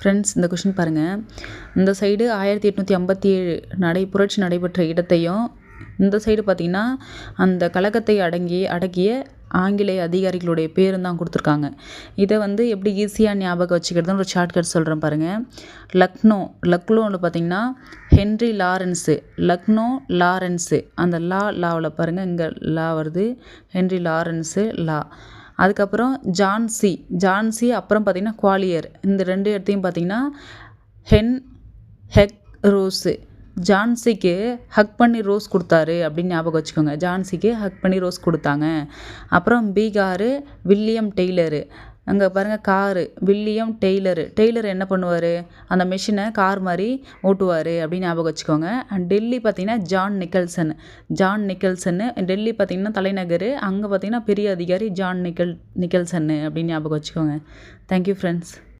Friends இந்த question பாருங்கள் இந்த சைடு ஆயிரத்தி எட்நூற்றி ஐம்பத்தி ஏழு நடை புரட்சி நடைபெற்ற இடத்தையும் இந்த சைடு பார்த்திங்கன்னா அந்த கழகத்தை அடங்கி அடக்கிய ஆங்கிலேய அதிகாரிகளுடைய பேரும் தான் கொடுத்துருக்காங்க. இதை வந்து எப்படி ஈஸியாக ஞாபகம் வச்சுக்கிறதுன்னு ஒரு ஷார்ட்கட் சொல்கிறேன் பாருங்கள் லக்னோ லக்னோவில் பார்த்திங்கன்னா ஹென்ரி லாரன்ஸு லக்னோ லாரன்ஸு. அந்த லா லாவில் பாருங்கள் இங்கே லா வருது. ஹென்ரி லாரன்ஸு லா. அதுக்கப்புறம் ஜான்சி ஜான்சி அப்புறம் பார்த்திங்கன்னா குவாலியர் இந்த ரெண்டு இடத்தையும் பார்த்திங்கன்னா ஹென் ஹெக் ரோஸு ஜான்சிக்கு ஹக் பண்ணி ரோஸ் கொடுத்தாரு அப்படின்னு ஞாபகம் வச்சுக்கோங்க. ஜான்சிக்கு ஹக் பண்ணி ரோஸ் கொடுத்தாங்க. அப்புறம் பீகாரு வில்லியம் டெய்லரு அங்கே பாருங்கள் காரு. William tailor. டெய்லர் என்ன பண்ணுவார்? அந்த மிஷினை கார் மாதிரி ஓட்டுவார் அப்படின்னு ஞாபகம் வச்சுக்கோங்க. அண்ட் டெல்லி பார்த்திங்கன்னா ஜான் நிக்கல்சன். ஜான் நிக்கல்சன்னு டெல்லி பார்த்திங்கன்னா தலைநகர். அங்கே பார்த்திங்கன்னா பெரிய அதிகாரி ஜான் நிக்கல் நிக்கல்சன்னு அப்படின்னு ஞாபகம் வச்சுக்கோங்க. Thank you friends